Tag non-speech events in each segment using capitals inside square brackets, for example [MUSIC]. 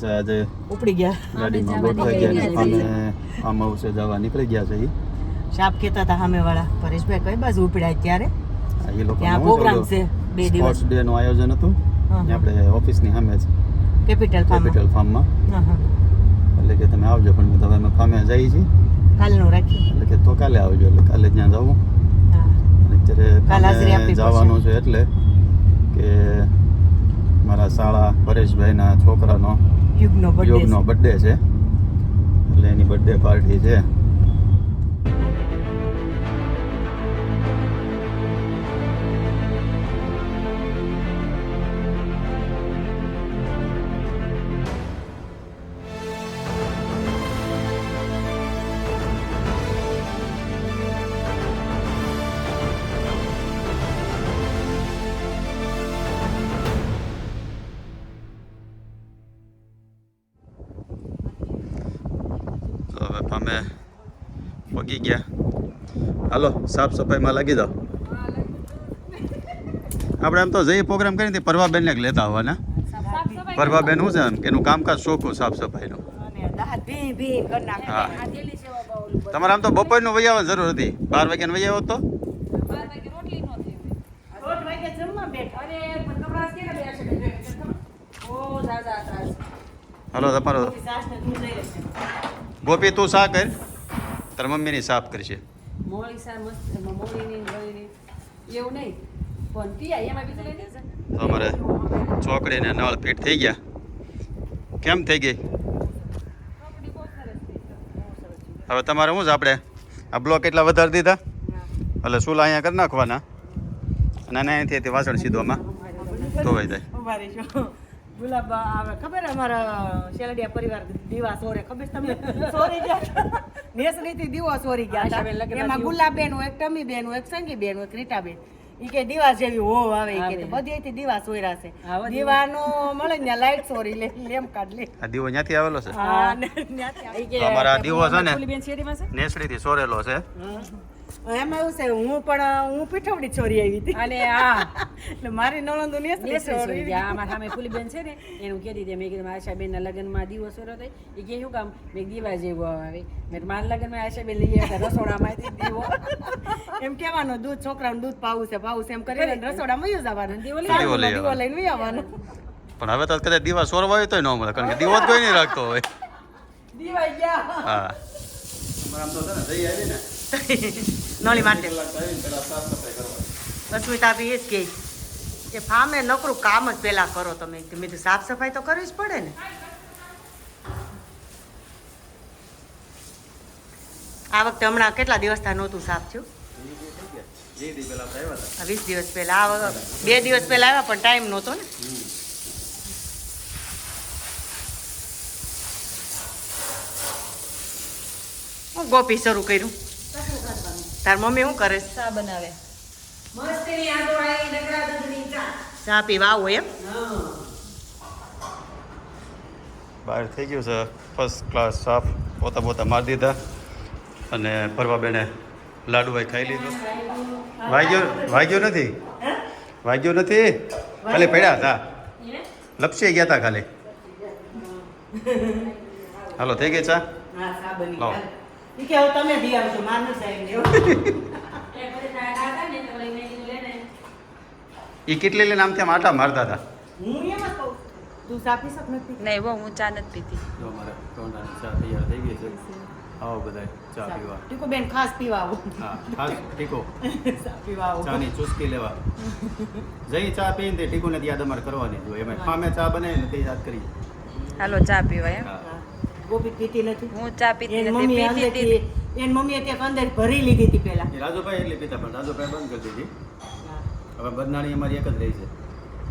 પાછા આજે ઉપડી ગયા. ગાડીમાં ગોઠવાઈ ગયા અને આમ આવશે જવા નીકળી ગયા છે એ સાપ કહેતા હતા સામે વાળા પરેશભાઈ કઈ બાજુ ઉપડ્યા ત્યારે એ લોકો ત્યાં પ્રોગ્રામ છે બે દિવસ. સ્પોર્ટ્સ ડે નું આયોજન હતું. આપણે ઓફિસની સામે જ. કેપિટલ ફાર્મ કેપિટલ ફાર્મમાં. હા હા. એટલે કે તમે આવજો પણ મેં તમે હવે અમે ફાર્મે જઈએ છીએ કાલનું રાખ્યું એટલે કે તો કાલે આવજો એટલે કાલે ત્યાં જવું. અત્યારે કાલ હાજરી ફાર્મે જવાનું છે એટલે કે મારા શાળા પરેશભાઈના છોકરાનો યુગનો બર્થડે છે. એટલે એની બર્થડે પાર્ટી છે. અમે પગી ગયા. હાલો, સાફ સફાઈમાં લાગી જાઓ. આપણે આમ તો જઈએ પ્રોગ્રામ કરીને તે પરવાબેનને લેતા આવવાના. પરવાબેન શું છે એમ એનું કામકાજ શોખું, સાફ સફાઈનું. હા. તમારે આમ તો બપોરનું વહી આવવાની જરૂર હતી. બાર વાગ્યાનું વહી આવો તો? હાલો, તમારો સાસને દૂધ લઈ લેશે ગોપી તું શા કર? તાર મમ્મીની સાફ કરશે મોળી સા મસ્ત મોળીની ગળીની. એવું નહીં. પણ પિયા એમાં બીજું લઈ દેજે તો અમારે ચોકડીને નળ પેટ થઈ ગયા. કેમ થઈ ગઈ. હવે તમારે શું છે આપણે આ બ્લોક એટલા વધારી દીધા? એટલે સુલા અહીંયા કરી નાખવાના. અને અહીંથી વાસણ વાસણ સીધોમાં ધોવાઈ જાય. ગુલાબ આવે. ખબર અમારા શેલડિયા પરિવાર દીવા સોરે ખબર તમે તમને? [LAUGHS] સોરી ગયા નેસરીથી દીવો સોરી ગયા એમાં ગુલાબ ગુલાબબેન હોય એક ટમીબેન હોય એક સંગીબેન હોય એક રીટાબેન. ઈ કે દીવા જેવી હો આવે ઈ કે બધી દીવા સોયરા છે. દીવાનો મળે ને ત્યાં લાઈટ સોરી લે લેમ કાઢ લે. આ દીવો ન્યાથી આવેલો છે? હા ને ત્યાંથી આવે. ઈ કે તો અમારા દીવો છે ને? નેસડી શેરીમાં સોરેલો છે. એમાં એવું છે હું પણ હું પીઠવડી છોરી આવી હતી. અને આ. એટલે મારી નણંદ નેસરી છોરી ચોરી ગયા આમાં સામે ફૂલીબેન છે ને એનું કહેતી હતી મેં કીધું મારા આશાબેનના લગ્નમાં દીવો સોરો થઈ. એ કે શું કામ? મેં દીવા જેવો આવે. મેં મારા લગ્નમાં આશાબેન લઈ આવ્યા રસોડામાં રસોડામાંથી દીવો. [LAUGHS] એમ કેવાનું દૂધ છોકરાનું દૂધ પાવું છે પાવું છે એમ કરીને રસોડામાં યુઝ આવવાનું. દીવો લઈ દીવો લઈને આવવાનું. પણ હવે તો કદાચ દીવા સોરવા હોય તો ન મળે કારણ કે દીવો જ કોઈ નહીં રાખતો હોય. દીવા ગયા. હા. આમ તો છે ને જઈ આવી ને. [LAUGHS] નળી માટે. અસ્મિતા બી એ જ કહે. કે ફામે નકરું કામ જ પહેલાં કરો તમે. મેં સાફ સફાઈ તો કરવી જ પડે ને. આ વખતે હમણાં કેટલા દિવસ થયા નહોતું સાફ થયું? વીસ દિવસ પહેલા. આ વખત બે દિવસ પહેલા આવ્યા, પણ ટાઈમ નહોતો ને. હું ગોપી શરૂ કર્યું. તાર મમ્મી શું કરે? ચા બનાવે. ચા. પીવા આવો એમ? બહાર થઈ ગયું છે. ફર્સ્ટ ક્લાસ સાફ. પોતા પોતા મારી દીધા. અને પરવાબેને લાડુભાઈ ખાઈ લીધું. વાગ્યો વાગ્યો નથી? વાગ્યો નથી? ખાલી પડ્યા હતા? લપસી ગયા હતા ખાલી. હાલો થઈ ગઈ ચા? હા લાવો. ઈ કે હવે તમે દી આવજો એ કેટલી લઈને આમ આટા મારતા હતા? હું એમ જ કહું તું ચા પી શક નથી નહીં બહુ હું ચા નથી પીતી. જો મારા ટોંડાની ચા તૈયાર થઈ ગઈ છે. આવો બધા ચા પીવા. ટીકો બેન ખાસ પીવા આવો. હા ખાસ ટીકો. ચા પીવા આવો. ચાની ચુસ્કી લેવા. જઈ ચા પીને તે ટીકુને યાદ અમારે કરવાની જો એમાં ફામે ચા બને ને તે યાદ કરી. હાલો ચા પીવા એમ. ગોપી પીતી નથી. હું ચા પીતી નથી મમ્મી હતી એની મમ્મીએ ત્યાં અંદર ભરી લીધી હતી પહેલા. રાજુભાઈ એટલી પીતા પણ રાજુભાઈ બંધ કરી દીધી. હવે બદનાણી અમારી એક જ રહી છે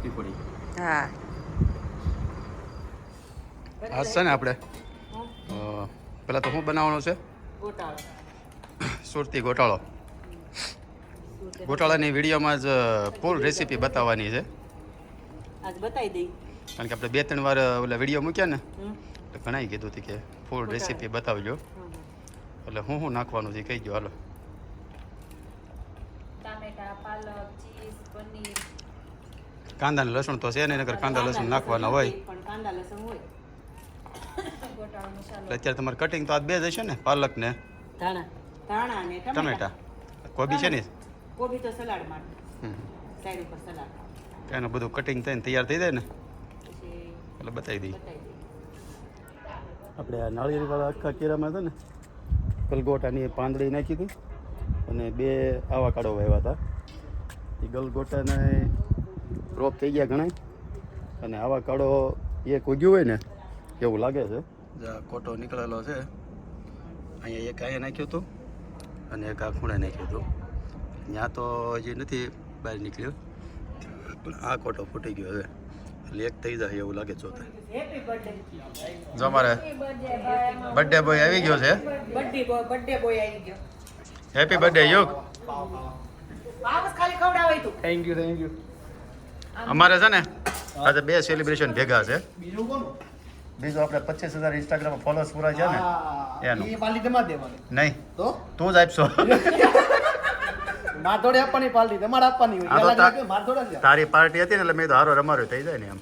પીપોડી હા. છે ને આપણે? પેલા તો શું બનાવવાનું છે? સુરતી ગોટાળો. ગોટાળાની વિડીયોમાં જ ફૂલ રેસીપી બતાવવાની છે. આજ બતાવી દઈ. કારણ કે આપણે બે ત્રણ વાર ઓલા વીડિયો મૂક્યા ને ઘણાએ કીધું હતું કે ફૂડ રેસીપી બતાવજો. એટલે હું શું નાખવાનું છે કહી ગયો હાલો. કાંદા ને લસણ તો છે ને નગર કાંદા લસણ નાખવાના હોય. એટલે અત્યારે તમારે કટિંગ તો આ બે જ હશે ને પાલક ને ટમેટા. કોબી છે ને? કોબી તો સલાડ માટે. સાઈડ ઉપર સલાડ. એનું બધું કટિંગ થઈને તૈયાર થઈ જાય ને? એટલે બતાવી દઈએ. આપણે આ નાળિયેરીવાળા આખા કેરામાં હતા ને, ગલગોટાની પાંદડી નાખી હતી અને બે આવા કાઢો વાવ્યા હતા. એ ગલગોટાને રોપ થઈ ગયા ઘણા અને આવા કાઢો એક ઉગ્યું હોય ને, એવું લાગે છે. કોટો નીકળેલો છે. અહીંયા એક અહીંયા નાખ્યું હતું અને એક આ ખૂણે નાખ્યું હતું. ત્યાં તો હજી નથી બહાર નીકળ્યું, પણ આ કોટો ફૂટી ગયો છે. એટલે એક થઈ જાય એવું લાગે ચોથા હેપી બર્થડે જો અમારે બર્થડે બોય આવી ગયો છે બર્થડે બોય બર્થડે બોય આવી ગયો હેપી બર્થડે યુગ વાપસ ખાલી ખવડાવાય તું થેન્ક યુ થેન્ક યુ અમારે છે ને આજે બે સેલિબ્રેશન ભેગા છે બીજું કોણ બીજું આપણે પચીસ હજાર ઇન્સ્ટાગ્રામ ફોલોઅર્સ પૂરા છે ને એનું. એ પાલી તમારે દેવાની નહીં તો તું જ આપશો જોડે આપવાની પાર્ટી તમારે આપવાની હોય. હા તો તા- માર જ તારી પાર્ટી હતી ને એટલે મેં કીધું હારો રમારો થઈ જાય ને એમ.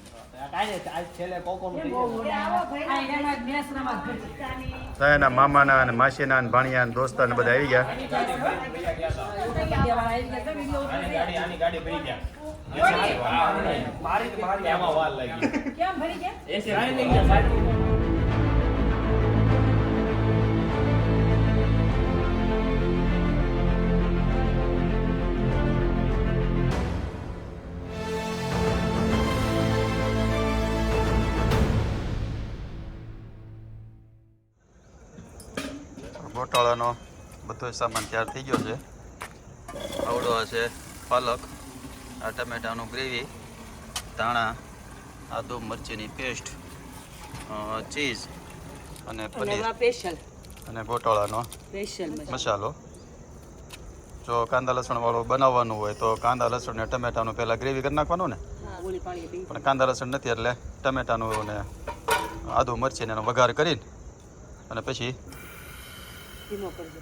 કાંઈ નહીં, આજ છેલ્લે કોકોનું થઈ જાય. આ એનામાં જ મેસ રમત ઘટી. એના મામાના અને માસીના અને ભાણિયા અને દોસ્તા ને બધા આવી ગયા. દેવાળા આવી ગયા તો વીડિયો ઉતારી. કેમ ભરી ગયા? ગોટાળાનો બધો સામાન તૈયાર થઈ ગયો છે. આવડો છે પાલક આ ટમેટાનું ગ્રેવી ધાણા આદુ મરચીની પેસ્ટ ચીઝ અને પનીર અને ગોટાળાનો મસાલો. જો કાંદા લસણ વાળો બનાવવાનું હોય તો કાંદા લસણ ને ટમેટાનું પહેલાં ગ્રેવી કરી નાખવાનું ને? પણ કાંદા લસણ નથી એટલે ટમેટાનું ને આદુ મરચીને એનો વઘાર કરીને અને પછી ધીમો કરજો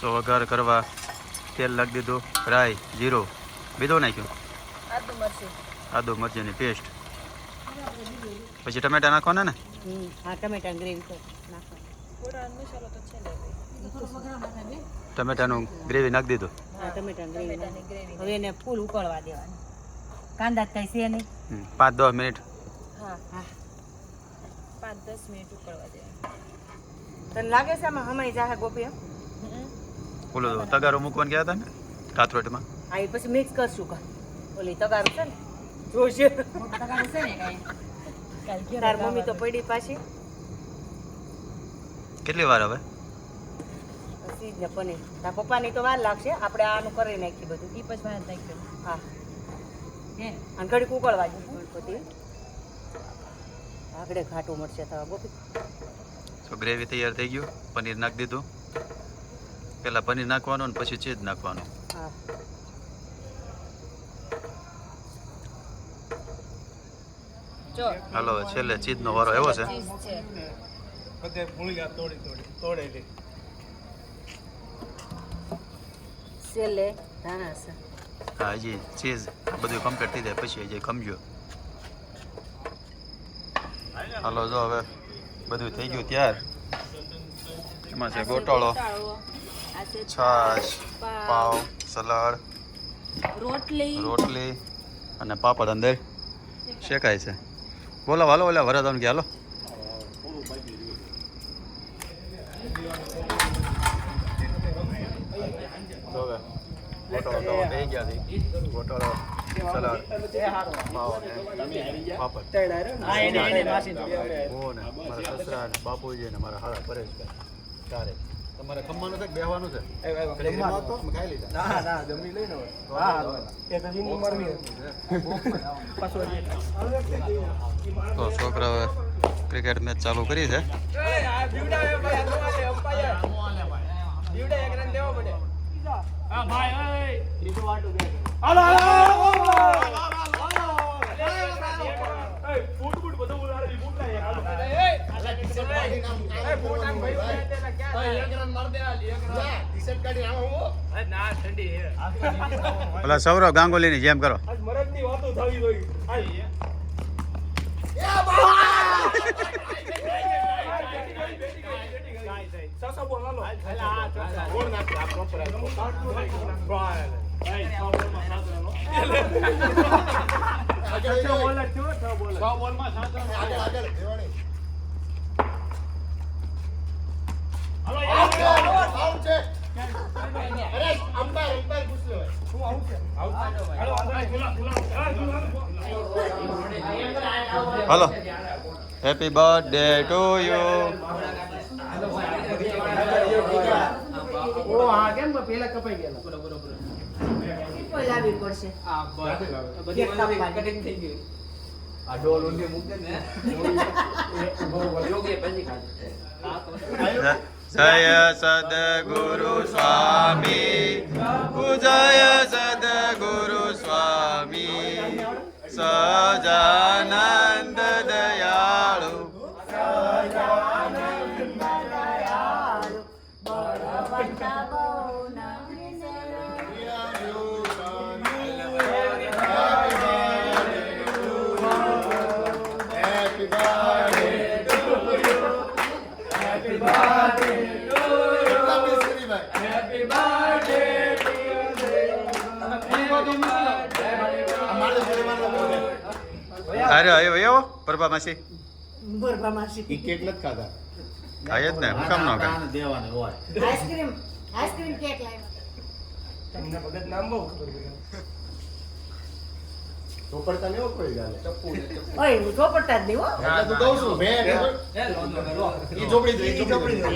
તો વઘાર કરવા તેલ નાખી દીધું રાઈ જીરું બીજું નાખ્યું? આદુ મરચું. આદુ મરચીની પેસ્ટ પછી ટમેટા નાખવાના ને? હા ટમેટા ગ્રેવી કર નાખો થોડા મસાલો તો છે ને ટમેટાનું ગ્રેવી નાખી દીધું? હા ટમેટા ગ્રેવી ટમેટાની ગ્રેવી હવે એને ફૂલ ઉકળવા દેવાની. કાંદા કઈ છે નહીં. પાંચ દસ મિનિટ. હા હા. પાંચ દસ મિનિટ ઉકળવા દે તને લાગે છે આમાં હમાઈ જાહે ગોપી એમ? ઓલું તગારો મૂકવાનું ગયા હતા ને કાથરોટમાં? હા એ પછી મિક્સ કરશું કા? ઓલી તગારો છે ને જોશે તગારો છે ને કાંઈ. તાર મમ્મી તો પડી પાછી. કેટલી વાર હવે? સીજ ને પનીર. તાર પપ્પાની તો વાર લાગશે આપણે આનું કરી નાખીએ બધું. એ પછી વાર નાખ્યો હા. હે? અને ઘડી ઉકળવા દે ગણપતિ. આગળ ઘાટું મળશે તો ગોપી. તો ગ્રેવી તૈયાર થઈ ગયું. પનીર નાખી દીધું. પહેલા પનીર નાખવાનું અને પછી ચીઝ નાખવાનું. હા. હાલો છેલ્લે ચીઝનો વારો એવો છે. બધે મૂળિયા તોડી તોડી તોડેલી. છેલ્લે ધાણા છે. હા હજી ચીઝ બધું કમ્પ્લીટ થઈ જાય પછી જે ખમજો. હાલો જો હવે બધું થઈ ગયું ત્યાર. એમાં છે ગોટાળો ગોટાળો આ છે છાશ પાવ સલાડ રોટલી. રોટલી અને પાપડ અંદર. શેકાય છે. બોલો હાલો ઓલા વરદાન કે હાલો. ગોટાળો થઈ ગયા છે. ગોટાળો સલાડ હા હું મારા સસરા ને બાપુજી ને મારા હારા પરેશભાઈ ચારે તમારે ખમવાનું છે કે બેહવાનું છે તો છોકરાઓ ખાઈ લીધા ના ના જમી લઈને હવે. એ તો જીની મરવી તો છોકરાઓએ ક્રિકેટ મેચ ચાલુ કરી છે ના ઠંડી હે પેલા સૌરવ ગાંગુલીની જેમ કરો. આજ મરદની વાતો થવી જોઈએ. આજ સાસા બોલ હાલો નાખ આ proper hello. Happy birthday to you કેમ પેલા કપાઈ ગયા કોઈ લાવવી પડશે કેક કાપવાની. જય સદગુરુ સ્વામી. જય સદગુરુ સ્વામી. સજાનંદ અરે આવ્યો આવ્યો પરબા માસી. પરબા માસી. કેક નથી ખાધા. ખાય જ ને હું કામ ન ખાય દેવાના હોય. આઈસ્ક્રીમ આઈસ્ક્રીમ કેક લાવ્યો. તમને ભગત નામ બહુ ખબર ચોપડતા ને કોઈ ગાલે ઓય ચોપડતા જ નહીં હો. એટલે તું કહું છું મેં ઈ ચોપડી દે ઈ ચોપડી દે.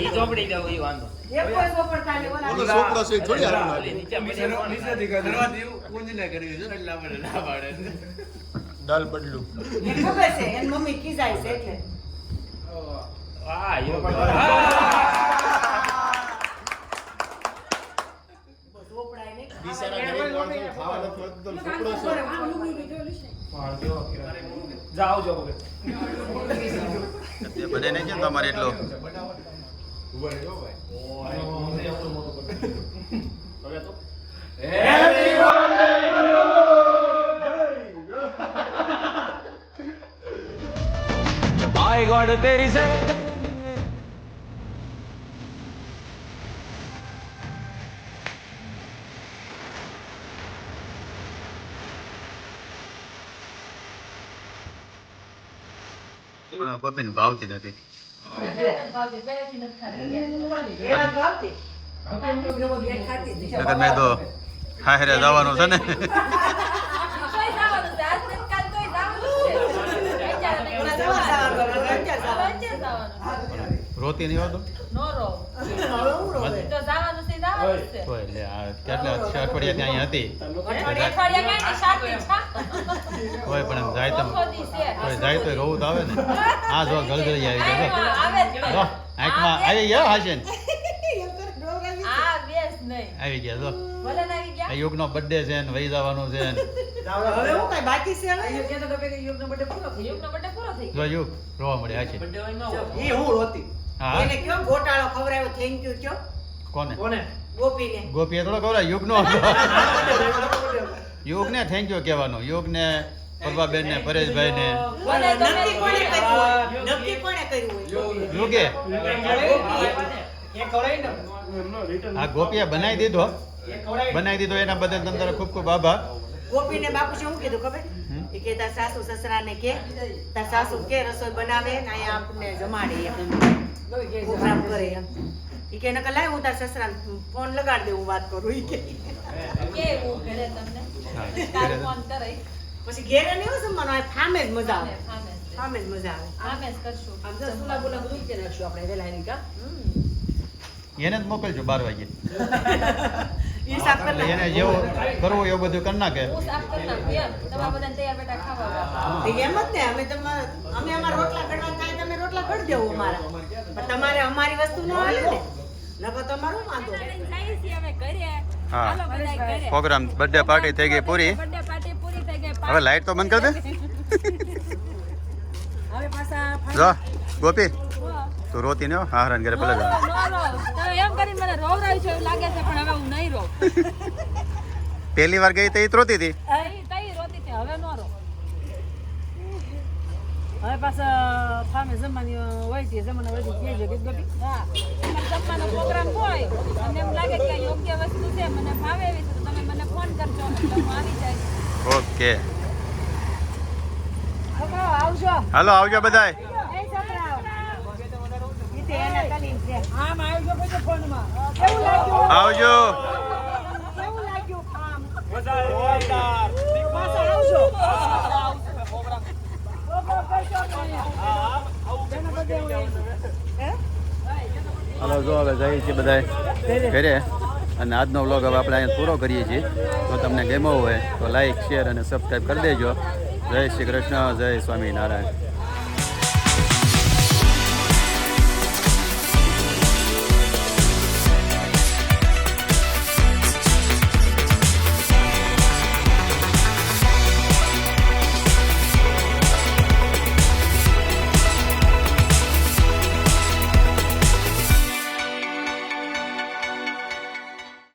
એક કોઈ ચોપડતા નહીં ઓલા ઓલો છોકરો છે થોડી હારું એને ખબર છે એની મમ્મી કીધાય છે એટલે ચોપડાય નહીં. બિચારા ગરીબ બદલું. ખાવા નથી મળતું. તો છોકરો છે. ભગત તે બને નહીં કેમ તમારે એટલો? ભાઈ ગોડ તેરી સે બબીન ભાવતી નથી એના ભાવતી. નકર મેં તો હારે જવાનું છે ને ઓલા જવા જવાનું, ઓલા રંજા જવાનું. રોતી નહીં હોતું કેટલા છ અઠવાડિયા ત્યાં હતી? કોઈ પણ જાય તો કોઈ જાય તો રોવું તો આવે ને. [LAUGHS] હા જો ગળગળી [LAUGHS] આવી ગયા જો. આંખમાં આવી ગયા હાશે આવી ગયા. જો આ યુગનો બર્થડે છે ને વહી જવાનું છે ને. હવે હું કઈ બાકી છે હવે? અહીંયા કહેતો કે યુગ નો બર્થડે પૂરો થઈ ગયો. જો યુગ રોવા મળે છે એ હું રોતી. હા એને કયો ગોટાળો ખવરાયો થેન્ક યુ કયો? કોને? કોને? ગોપીને. ગોપીએ થોડો ખબર યુગનો? યુગને થેન્ક યુ કહેવાનું. યુગને પ્રભાબેન ને પરેશભાઈ ને નક્કી કોણે કર્યું નક્કી કોણે કર્યું યુગે. આ ગોપીએ બનાવી દીધો. બનાવી દીધો. એના બદલ તમ તારો ખૂબ ખૂબ આભાર. ગોપીને બાપુ શું કીધું ખબર? એ કે તાર સાસુ સસરાને કે તાર સાસુ કે રસોઈ બનાવે ને અહીંયા આપને જમાડે એમ. પ્રોગ્રામ કરે એમ. ઈ કે નકર લાય હું તાર સસરાને ફોન લગાડ દે હું વાત કરું એ કે. હા, કરે છે. પછી ઘેરે નહીં હોય જમવાનું આ ફામે જ મજા આવે. ફામે જ. મજા આવે. આમ તો સુલા બુલા બધું કે નાખશું આપણે વેલા એની કા. એને જ મોકલજો બાર વાગે. ઈ સાફ કરી એટલે એને જેવો કરવું એવું બધું કરી નાખે. એમ જ ને અમે તમારે અમે અમારા રોટલા ઘડવા થાય તમે રોટલા ઘડી દેવો અમારા. પણ તમારે અમારી વસ્તુ ન હાલે ને. નકર તમારો વાંધો હા. પ્રોગ્રામ બર્થડે પાર્ટી થઈ ગઈ પૂરી. હવે લાઈટ તો બંધ કરી દે. [LAUGHS] [LAUGHS] હવે જો ગોપી. તું રોતી ને હારાન ઘરે. તમે એમ કરીને મને રોવરાવી છે એવું લાગે છે પણ હવે હું નહીં રોવ. પહેલી વાર ગઈ તો રોતી હતી? તઈ રોતી હતી હવે નો રો હવે પાછા ફામે જમવાની હોય છે જમવાના હોય છે કે છે કે ગપી હા. જમવાનો પ્રોગ્રામ હોય અને એમ લાગે કે યોગ્ય વસ્તુ છે મને ભાવે એવી છે તો તમે મને ફોન કરજો હું આવી જઈશ ઓકે. હાલો આવજો બધાય. હોય હાલો જો હવે જઈએ છીએ બધાય ઘરે. અને આજનો વ્લોગ હવે આપણે અહીંયા પૂરો કરીએ છીએ. તો તમને ગેમો હોય તો લાઈક શેર અને સબસ્ક્રાઈબ કરી દેજો. જય શ્રી કૃષ્ણ જય સ્વામિનારાયણ.